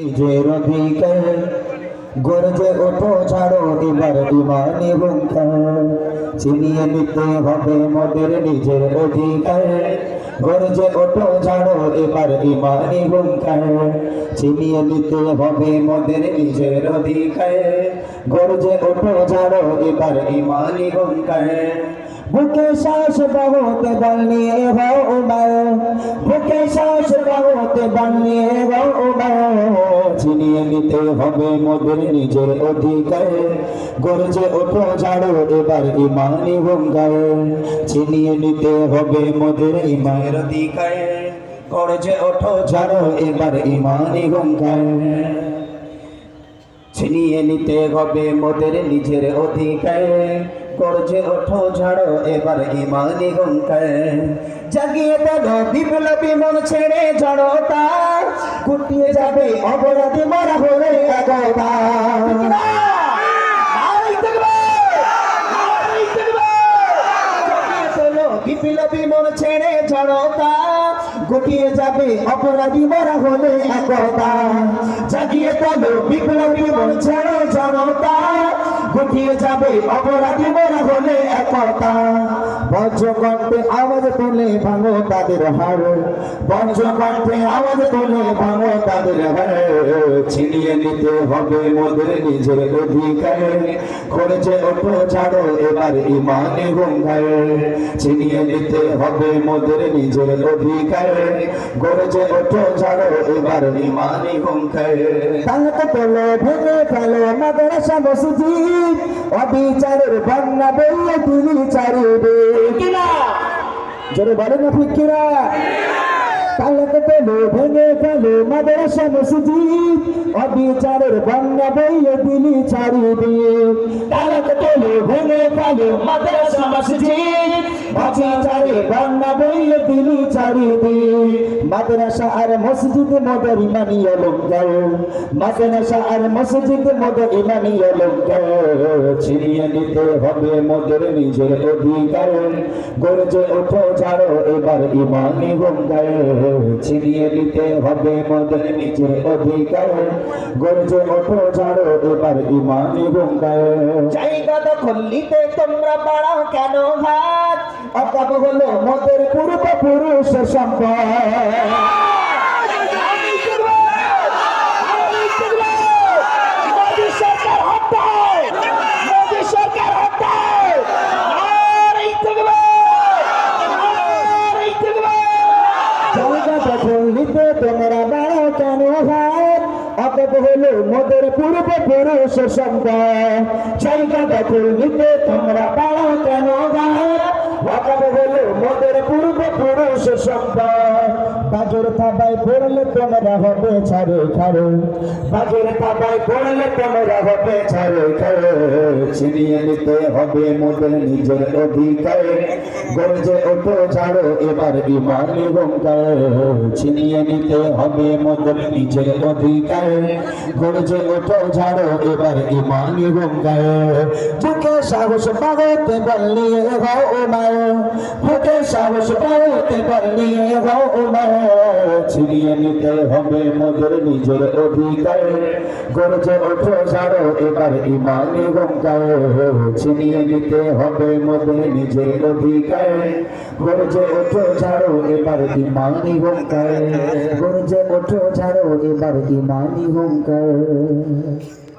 নিজের অধিকার গর্জে ওঠো ছাড়ো এবার ইমানি হুঙ্কার চিনিয়ে নিতে হবে মোদের নিজের অধিকার। গর্জে ওঠো ছাড়ো এবার ইমানি হুঙ্কার চিনিয়ে নিতে হবে মোদের নিজের অধিকার। গর্জে ওঠো ছাড়ো এবার ইমানি হুঙ্কার বুকে শ্বাস বাহুতে বল নিয়ে হও উমায় বুকে শ্বাস বাহুতে বল নিয়ে হও উমায় চিনিয়ে নিতে হবে মোদের নিজের অধিকার। গরজে ওঠো ঝাড়ো, এবার ইমানি হুঙ্কার চিনিয়ে নিতে হবে মোদের ইমানের অধিকার। গরজে ওঠো ঝাড়ো, এবার ইমানি হুঙ্কার ছিনিয়ে নিতে হবে মোদের নিজের অধিকার। করছে ওঠো, ঝাড়ো, এবার ইমানি হুঙ্কার জাগিয়ে দেব বিপ্লবী মন ছেড়ে জড়তা। গুটিয়ে যাবে অপরাধী মারা হলে বিপ্লবী মন ছেড়ে জড়তা। গুটিয়ে যাবে অপরাধী মারা হলে একতা। জাগিয়ে তোলো বিপ্লবী মন ছেড়ে জড়তা। গুটিয়ে যাবে অপরাধী মারা হলে একতা। বজ্রকণ্ঠে আওয়াজ তুলে ভাঙো তাদের হার। বজ্রকণ্ঠে আওয়াজ তুলে ভাঙো তাদের হার। ছিনিয়ে নিতে হবে মোদের নিজের অধিকার। করেছে ছাড়ো এবার ইমানে গঙ্গায় ছিনিয়ে নিতে হবে মোদের নিজের অধিকার। ওঠো ছাড়ো এবার ইমানে গঙ্গায় তাহলে তোলো মাদ্রাসা মসজিদ অবিচারের বন্যা বললে তিনি চারিবে। কিনা? জোরে বলেন আপনি কিনা? পেল ভেঙে মসজিদ অবিচারের বন্যা বইয়ে দিলি চারি দিয়ে তালাক পেল ভেঙে ফেলো মাদ্রাসা মসজিদ অবিচারে বন্যা বইয়ে দিলি দিয়ে মাদ্রাসা আর মসজিদ মদর ইমানি অলঙ্কার। মাদ্রাসা আর মসজিদ মদর ইমানি অলঙ্কার। ছিনিয়ে নিতে হবে মোদের নিজের অধিকার। গরজে ওঠো ছাড়ো এবার ইমানি গঙ্গায় ছিনিয়ে নিতে হবে মোদের নিজের অধিকার। গরজে ওঠো ছাড়ো এবার ইমানি গঙ্গায় জায়গা দখল নিতে তোমরা বাড়াও কেন হাত অকাব হলো মোদের পূর্বপুরুষ সম্পদ। তোমরা বাড়াও কেন হাত অকপ হলো মোদের পূর্বপুরুষ সম্পদ। জায়গা দখল নিতে তোমরা বাড়াও কেন হাত অকপ হলো মোদের পূর্বপুরুষ সম্পদ বাজর থাবায় পড়লে তোমরা হবে ছাড়ে খাড়ো বাজর থাবায় পড়লে তোমরা হবে ছাড়ে খাড়ো ছিনিয়ে নিতে হবে মোদের নিজের অধিকার। গরজে ওঠো, ছাড়ো, এবার ইমানি গঙ্গায় ছিনিয়ে নিতে হবে মোদের নিজের অধিকার। গরজে ওঠো, ছাড়ো, এবার ইমানি গঙ্গায় বুকে সাহস পাগতে বললিয়ে হও উমায় বুকে সাহস পাগতে হও উমায় ছিনিয়ে নিতে হবে মোদের নিজের অধিকার গরজে ওঠো ছাড়ো এবার ইমানি গঙ্গায় ছিনিয়ে নিতে হবে মোদের নিজের অধিকার গরজে ওঠো ছাড়ো এবার ইমানি গঙ্গায় গরজে ওঠো ছাড়ো এবার ইমানি গঙ্গায়